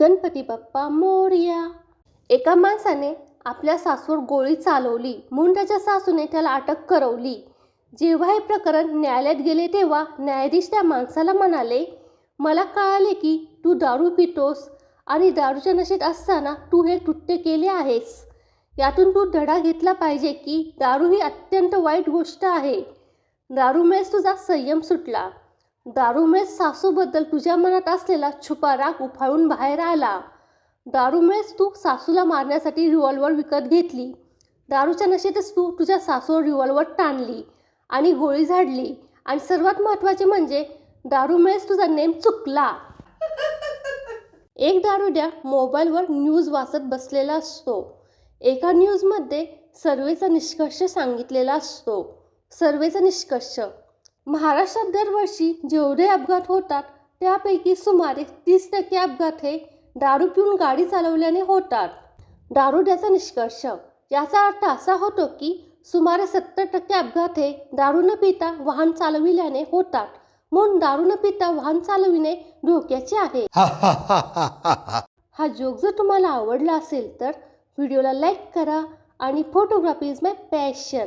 गणपती बाप्पा मोरया. एका माणसाने आपल्या सासूवर गोळी चालवली. म्हणून त्याच्या सासूने त्याला अटक करवली. जेव्हा हे प्रकरण न्यायालयात गेले तेव्हा न्यायाधीश त्या माणसाला म्हणाले मला कळाले की तू दारू पितोस आणि दारूच्या नशेत असताना तू हे कृत्य केले आहेस. यातून तू धडा घेतला पाहिजे की दारू ही अत्यंत वाईट गोष्ट आहे. दारूमुळेच तुझा संयम सुटला. दारूमुळे सासूबद्दल तुझ्या मनात असलेला छुपा राग उफाळून बाहेर आला. दारूमुळेच तू सासूला मारण्यासाठी रिव्हॉल्वर विकत घेतली. दारूच्या नशेतच तू तुझ्या सासूवर रिव्हॉल्वर टाणली आणि गोळी झाडली. आणि सर्वात महत्त्वाचे म्हणजे दारूमुळेच तुझा नेम चुकला. एक दारुड्या मोबाईलवर न्यूज वाचत बसलेला असतो. एका न्यूजमध्ये सर्वेचा निष्कर्ष सांगितलेला असतो. सर्वेचा निष्कर्ष. महाराष्ट्रात दरवर्षी जेवढे अपघात होतात त्यापैकी सुमारे तीस टक्के अपघात हे दारू पिऊन गाडी चालवल्याने होतात. दारुड्याचा निष्कर्ष. याचा अर्थ असा होतो की सुमारे सत्तर टक्के अपघात हे दारू न पिता वाहन चालविल्याने होतात. म्हणून दारू न पिता वाहन चालविणे धोक्याचे आहे. हा जोक जर तुम्हाला आवडला असेल तर व्हिडिओला लाईक करा आणि फोटोग्राफी इज माय पॅशन.